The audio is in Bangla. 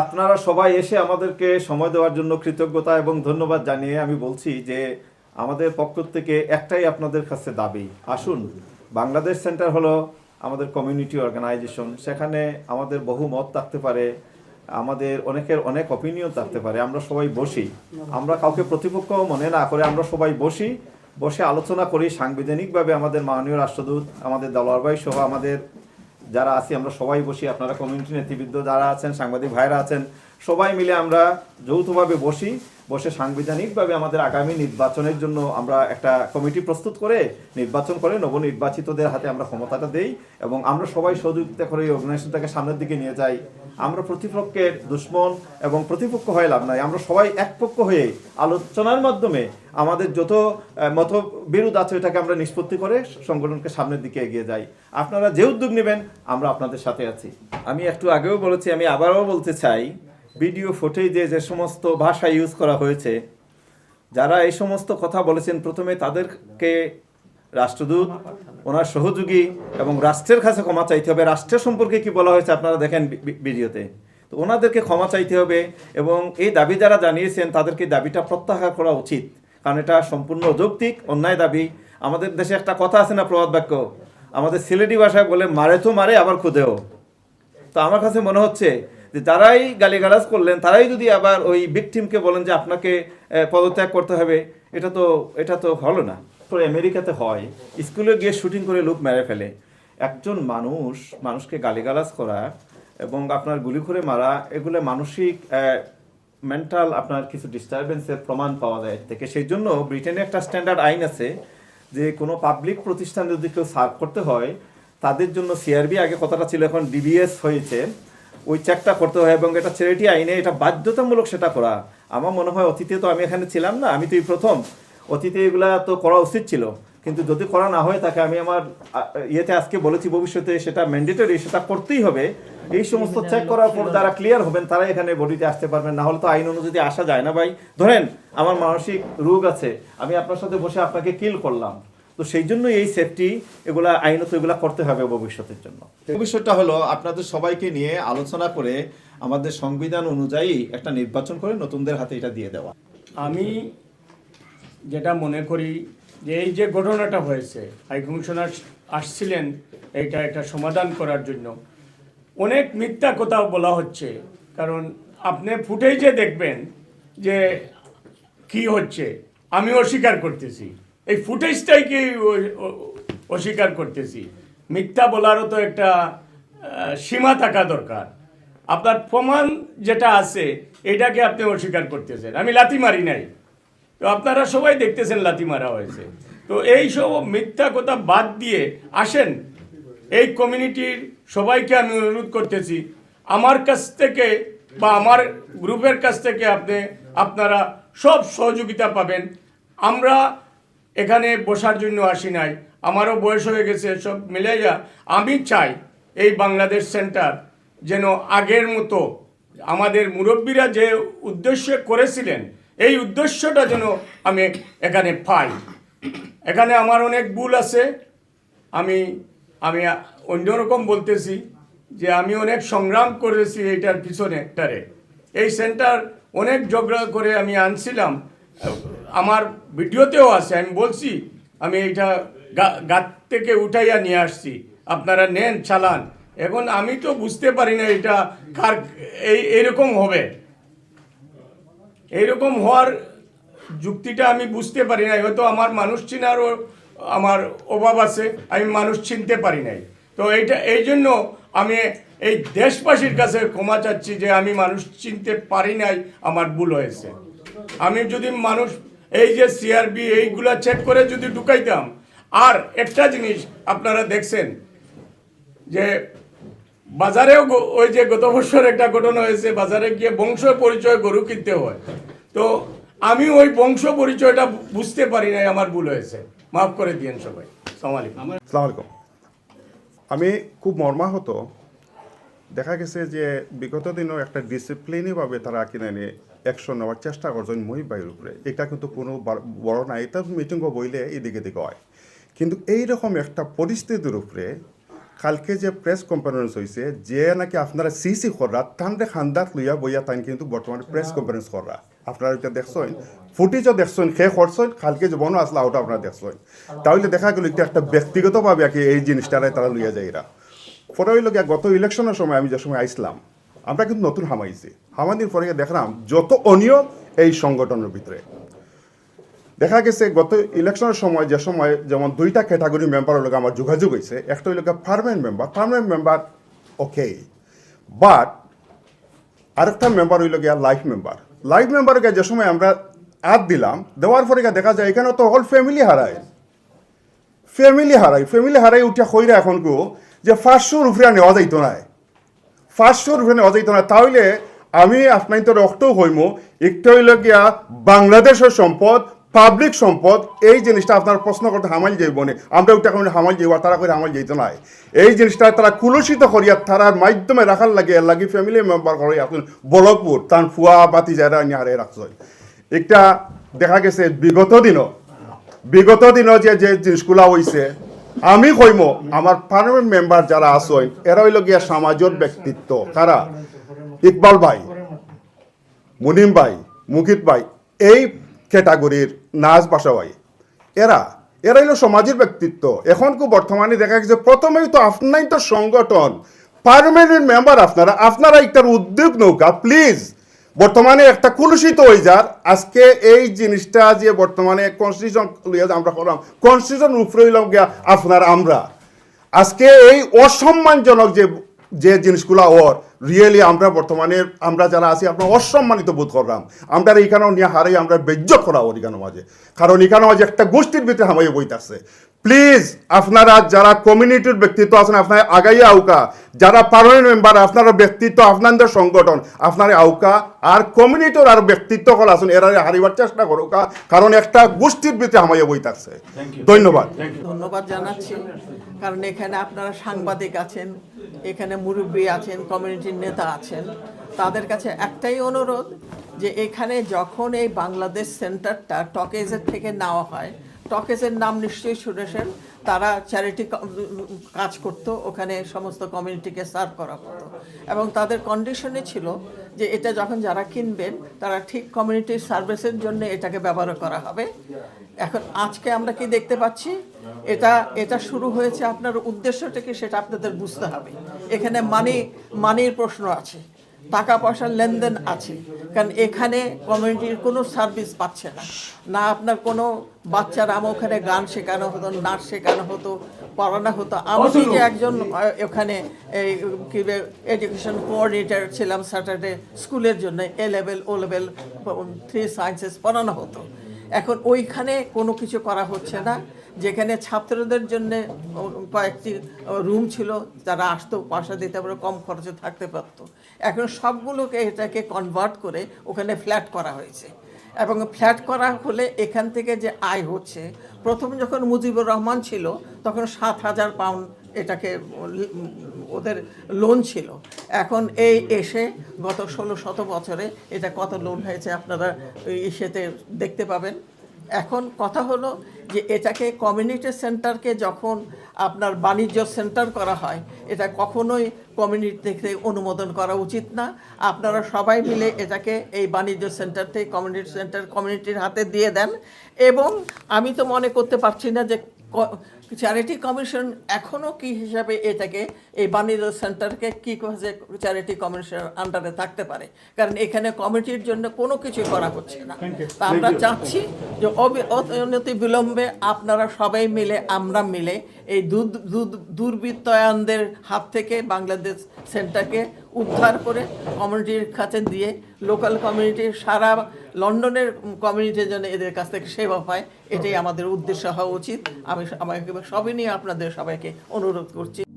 আপনারা সবাই এসে আমাদেরকে সময় দেওয়ার জন্য কৃতজ্ঞতা এবং ধন্যবাদ জানিয়ে আমি বলছি যে আমাদের পক্ষ থেকে একটাই আপনাদের কাছে দাবি। আসুন, বাংলাদেশ সেন্টার হলো আমাদের কমিউনিটি অর্গানাইজেশন। সেখানে আমাদের বহু মত থাকতে পারে, আমাদের অনেকের অনেক অপিনিয়ন থাকতে পারে, আমরা সবাই বসি। আমরা কাউকে প্রতিপক্ষ মনে না করে আমরা সবাই বসি, বসে আলোচনা করি সাংবিধানিকভাবে আমাদের মাননীয় রাষ্ট্রদূত, আমাদের দলওয়ার ভাই সহ আমাদের যারা আছি, আমরা সবাই বসি, আপনারা কমিউনিটি নেতৃবৃন্দ যারা আছেন, সাংবাদিক ভাইরা আছেন, সবাই মিলে আমরা যৌথভাবে বসি। বসে সাংবিধানিকভাবে আমাদের আগামী নির্বাচনের জন্য আমরা একটা কমিটি প্রস্তুত করে নির্বাচন করে নবনির্বাচিতদের হাতে আমরা ক্ষমতাটা দেই এবং আমরা সবাই সহযোগিতা করে এই অর্গানাইজেশনটাকে সামনের দিকে নিয়ে যাই। আমরা প্রতিপক্ষের দুশ্মন এবং প্রতিপক্ষ হয়ে লাভ নাই। আমরা সবাই একপক্ষ হয়ে আলোচনার মাধ্যমে আমাদের যত মত বিরোধ আছে ওটাকে আমরা নিষ্পত্তি করে সংগঠনকে সামনের দিকে এগিয়ে যাই। আপনারা যে উদ্যোগ নেবেন, আমরা আপনাদের সাথে আছি। আমি একটু আগেও বলেছি, আমি আবারও বলতে চাই ভিডিও ফুটেজে যে সমস্ত ভাষা ইউজ করা হয়েছে, যারা এই সমস্ত কথা বলেছেন, প্রথমে তাদেরকে রাষ্ট্রদূত, ওনার সহযোগী এবং রাষ্ট্রের কাছে ক্ষমা চাইতে হবে। রাষ্ট্রের সম্পর্কে কি বলা হয়েছে আপনারা দেখেন ভিডিওতে। তো ওনাদেরকে ক্ষমা চাইতে হবে এবং এই দাবি যারা জানিয়েছেন, তাদেরকে দাবিটা প্রত্যাহার করা উচিত। কারণ এটা সম্পূর্ণ অযৌক্তিক অন্যায় দাবি। আমাদের দেশে একটা কথা আছে না, প্রবাদ বাক্য? আমাদের সিলেটি ভাষায় বলে, মারে তো মারে, আবার খুদেও। তো আমার কাছে মনে হচ্ছে যে তারাই গালিগালাজ করলেন, তারাই যদি আবার ওই ভিকটিমকে বলেন যে আপনাকে পদত্যাগ করতে হবে, এটা তো এটা তো হলো না। তো আমেরিকাতে হয়, স্কুলে গিয়ে শুটিং করে লোক মেরে ফেলে। একজন মানুষ, মানুষকে গালিগালাজ করা এবং আপনার গুলি করে মারা, এগুলো মানসিক মেন্টাল আপনার কিছু ডিস্টারবেন্সের প্রমাণ পাওয়া যায় থেকে। সেই জন্য ব্রিটেনে একটা স্ট্যান্ডার্ড আইন আছে যে কোনো পাবলিক প্রতিষ্ঠান যদি কেউ সার্ভ করতে হয়, তাদের জন্য সিআরবি আগে কথাটা ছিল এখন ডিবিএস হয়েছে। ওই চেকটা করতে হয় এবং এটা চ্যারিটি আইনে এটা বাধ্যতামূলক সেটা করা। আমার মনে হয় অতীতে তো আমি এখানে ছিলাম না আমি তো এই প্রথম। অতীতে এগুলা তো করা উচিত ছিল। কিন্তু যদি করা না হয়ে থাকে আমি আমার ইয়েতে আজকে বলেছি ভবিষ্যতে সেটা ম্যান্ডেটরি সেটা করতেই হবে। এই সমস্ত চেক করার পর যারা ক্লিয়ার হবেন তারা এখানে বডিতে আসতে পারবেন না হলে তো আইন অনুযায়ী আসা যায় না। ভাই ধরেন আমার মানসিক রোগ আছে আমি আপনার সাথে বসে আপনাকে কিল করলাম। তো সেই জন্য এই সেফটি এগুলা আইনত এগুলা করতে হবে ভবিষ্যতের জন্য। ভবিষ্যৎটা হলো আপনাদের সবাইকে নিয়ে আলোচনা করে আমাদের সংবিধান অনুযায়ী একটা নির্বাচন করে নতুনদের হাতে এটা দিয়ে দেওয়া। আমি যেটা মনে করি যে এই যে ঘটনাটা হয়েছে হাই কমিশনার আসছিলেন এইটা একটা সমাধান করার জন্য। অনেক মিথ্যা কথা বলা হচ্ছে কারণ আপনি ফুটেই যে দেখবেন যে কি হচ্ছে আমি অস্বীকার করতেছি। এই ফুটেজটাই কি অস্বীকার করতেছি? মিথ্যা বলারও তো একটা সীমা থাকা দরকার। আপনার প্রমাণ যেটা আছে, এটাকে আপনি অস্বীকার করতেছেন। আমি লাথি মারি নাই। তো আপনারা সবাই দেখতেছেন লাথি মারা হয়েছে। তো এই সব মিথ্যা কথা বাদ দিয়ে আসেন। এই কমিউনিটির সবাইকে আমি অনুরোধ করতেছি, আমার কাছ থেকে বা আমার গ্রুপের কাছ থেকে আপনি, আপনারা সব সহযোগিতা পাবেন। আমরা এখানে বসার জন্য আসি নাই। আমারও বয়স হয়ে গেছে সব মিলে যা আমি চাই এই বাংলাদেশ সেন্টার যেন আগের মতো আমাদের মুরব্বীরা যে উদ্দেশ্য করেছিলেন, এই উদ্দেশ্যটা যেন আমি এখানে পাই। এখানে আমার অনেক ভুল আছে। আমি আমি অন্যরকম বলতেছি যে আমি অনেক সংগ্রাম করেছি এইটার পিছনে এই সেন্টার অনেক ঝগড়া করে আমি আনছিলাম। আমার ভিডিওতেও আছে, আমি বলছি, আমি এইটা গা- গাত থেকে উঠাইয়া নিয়ে আসছি। আপনারা নেন, চালান। এখন আমি তো বুঝতে পারি না এটা কার, এই, এরকম হবে। এইরকম হওয়ার যুক্তিটা আমি বুঝতে পারি নাই। হয়তো আমার মানুষ চিনারও আমার অভাব আছে, আমি মানুষ চিনতে পারি নাই। তো এইটা, এই জন্য আমি এই দেশবাসীর কাছে ক্ষমা চাচ্ছি যে আমি মানুষ চিনতে পারি নাই, আমার ভুল হয়েছে। আমি যদি মানুষ এই যে সিআরবি এইগুলা চেক করে যদি ঢুকাইতাম। আর একটা জিনিস আপনারা দেখছেন, যে বাজারেও ওই যে গত বছর একটা ঘটনা হয়েছে, বাজারে গিয়ে বংশ পরিচয় গরু কিনতে হয়। তো আমি ওই বংশ পরিচয়টা বুঝতে পারি নাই, আমার ভুল হয়েছে। মাফ করে দিয়েন সবাই। সালাম আলাইকুম। আমি খুব মর্মাহত দেখা গেছে যে বিগত দিনও একটা ডিসিপ্লিনভাবে তারা কিনে নিয়ে অ্যাকশন নেওয়ার চেষ্টা করছেন মহিবাইয়ের উপরে। এটা কিন্তু কোনো বড় না, এটা মিটিংও বইলে এদিকে দিকে হয়। কিন্তু এই রকম একটা পরিস্থিতির উপরে কালকে যে প্রেস কনফারেন্স হয়েছে যে নাকি আপনারা সিসি কররা তানরে খান্দাত লইয়া বইয়া তাই কিন্তু বর্তমানে প্রেস কনফারেন্স কররা আপনারা এটা দেখছেন ফুটেজও দেখছেন, সে করছেন, কালকে যে বনো আসলা ওটা আপনারা দেখছেন। তাহলে দেখা গেল এটা একটা ব্যক্তিগতভাবে আর কি এই জিনিসটারে তারা লইয়া যায় পরে হইল গত ইলেকশনের সময় আমি যে সময় আইসলাম, আমরা কিন্তু নতুন হামাইছি হামানির পরে দেখলাম যত অনিয়ম এই সংগঠনের ভিতরে। দেখা গেছে গত ইলেকশনের সময় যে সময় যেমন দুইটা ক্যাটাগরি মেম্বারের লোক আমার যোগাযোগ হয়েছে একটা হইল permanent member permanent member okay but আরেকটা মেম্বার হইল গিয়া লাইফ মেম্বার লাইফ মেম্বারকে যে সময় আমরা আদ দিলাম, দেওয়ার পরে দেখা যায় এখানে তো হল ফ্যামিলি হারায়। ফ্যামিলি হারাই ফ্যামিলি হারাই উঠিয়া কইরা এখন কো যে পাঁচশোর উপরে নেওয়া যাইতো না পাঁচশোর উপরে নেওয়া যাইতো না তাহলে আমি আপনার তো রক্তও হইমু, একটা হইল গিয়া বাংলাদেশের সম্পদ পাবলিক সম্পদ, এই জিনিসটা আপনার প্রশ্ন করতে হামাল যাইব নে। আমরা ওটা কোনো হামাল যাইব, তারা করে হামাল যাইতো না এই জিনিসটা তারা কুলসিত করিয়া তারার মাধ্যমে রাখার লাগে লাগি ফ্যামিলি মেম্বার করে এখন বলকপুর, তার ফুয়া বাতি যারা নিয়ে হারে রাখছে। একটা দেখা গেছে, বিগত দিনও বিগত দিনও যে যে জিনিসগুলা হইছে আমি কইম, আমার পার্লামেন্ট মেম্বার যারা আসই এরা হইল গিয়া সমাজের ব্যক্তিত্ব। কারা? ইকবাল ভাই, মুনিম ভাই, মুকিত ভাই, এই ক্যাটাগরির নাচ বাসা ভাই এরা এরা হইল সমাজের ব্যক্তিত্ব। এখন কো বর্তমানে দেখা গেছে প্রথমেই তো আপনাই তো সংগঠন পার্মানেন্ট মেম্বার আপনারা। আপনারা একটার উদ্যোগ নৌকা প্লিজ বর্তমানে একটা কুলুষিত হয়ে যার। আজকে এই জিনিসটা যে বর্তমানে কনস্টিটিউশন আমরা করলাম কনস্টিটিউশন উপরে হইলাম গিয়া আপনার আমরা। আজকে এই অসম্মানজনক যে যে জিনিসগুলো ওর রিয়েলি আমরা বর্তমানে, আমরা যারা আছি, আমরা অসম্মানিত বোধ করলাম। আমরা এইখানেও নিয়ে হারাই, আমরা বেজ্জ করা ওর এখানে মাঝে। কারণ এখানে মাঝে একটা গোষ্ঠীর ভিতরে হামাই বইতাছে। প্লিজ আপনারা যারা কমিউনিটির ব্যক্তিত্ব আছেন আপনার আগাইয়া আউকা। যারা পার্মানেন্ট মেম্বার আপনার ব্যক্তিত্ব আপনাদের সংগঠন আপনার আউকা। আর কমিউনিটির আর ব্যক্তিত্ব কল আছেন এরা হারিবার চেষ্টা করুকা কারণ একটা গোষ্ঠীর ভিতরে হামাইয়া থাকছে ধন্যবাদ। ধন্যবাদ জানাচ্ছি। কারণ এখানে আপনারা সাংবাদিক আছেন এখানে মুরব্বী আছেন কমিউনিটির নেতা আছেন। তাদের কাছে একটাই অনুরোধ যে এখানে যখন এই বাংলাদেশ সেন্টারটা টকেজের থেকে নেওয়া হয় টকেজের নাম নিশ্চয়ই শুনেছেন। তারা চ্যারিটি কাজ করতো, ওখানে সমস্ত কমিউনিটিকে সার্ভ করা হতো। এবং তাদের কন্ডিশনে ছিল যে এটা যখন যারা কিনবেন, তারা ঠিক কমিউনিটির সার্ভিসের জন্য এটাকে ব্যবহার করা হবে। এখন আজকে আমরা কি দেখতে পাচ্ছি? এটা এটা শুরু হয়েছে আপনার উদ্দেশ্যটা কি সেটা আপনাদের বুঝতে হবে। এখানে মানি মানির প্রশ্ন আছে। টাকা পয়সার লেনদেন আছে। কারণ এখানে কমিউনিটির কোনো সার্ভিস পাচ্ছে না। না আপনার কোনো বাচ্চারা আমার ওখানে গান শেখানো হতো নাচ শেখানো হতো পড়ানো হতো। আমি নিজে একজন ওখানে এই কি এডুকেশন কোঅর্ডিনেটর ছিলাম স্যাটারডে স্কুলের জন্য। A level O level three sciences পড়ানো হতো। এখন ওইখানে কোনো কিছু করা হচ্ছে না। যেখানে ছাত্রদের জন্য কয়েকটি রুম ছিল যারা আসতো, পয়সা দিতে পারে কম খরচে থাকতে পারতো। এখন সবগুলোকে এটাকে কনভার্ট করে ওখানে ফ্ল্যাট করা হয়েছে। এবং ফ্ল্যাট করা হলে এখান থেকে যে আয় হচ্ছে, প্রথম যখন মুজিবুর রহমান ছিল, তখন সাত হাজার পাউন্ড এটাকে ওদের লোন ছিল। এখন এই এসে গত ষোলো শত বছরে এটা কত লোন হয়েছে আপনারা ইসেতে দেখতে পাবেন। এখন কথা হলো যে এটাকে কমিউনিটি সেন্টারকে যখন আপনার বাণিজ্য সেন্টার করা হয়, এটা কখনোই কমিউনিটি থেকে অনুমোদন করা উচিত না। আপনারা সবাই মিলে এটাকে এই বাণিজ্য সেন্টার থেকে কমিউনিটি সেন্টার কমিউনিটির হাতে দিয়ে দেন। এবং আমি তো মনে করতে পারছি না যে চ্যারিটি কমিশন এখনও কি হিসাবে এটাকে এই বাণিজ্য সেন্টারকে কী যে চ্যারিটি কমিশন আন্ডারে থাকতে পারে? কারণ এখানে কমিটির জন্য কোনো কিছু করা হচ্ছে না। তা আমরা চাচ্ছি যে অবি- অনতি বিলম্বে আপনারা সবাই মিলে আমরা মিলে এই দূর- দূর- দুর্বৃত্তায়নদের হাত থেকে বাংলাদেশ সেন্টারকে উদ্ধার করে কমিউনিটির কাছে দিয়ে লোকাল কমিউনিটির সারা লন্ডনের কমিউনিটির জন্য এদের কাছ থেকে সেবা পায় এটাই আমাদের উদ্দেশ্য হওয়া উচিত। আমি আমাকে সবই নিয়ে আপনাদের সবাইকে অনুরোধ করছি।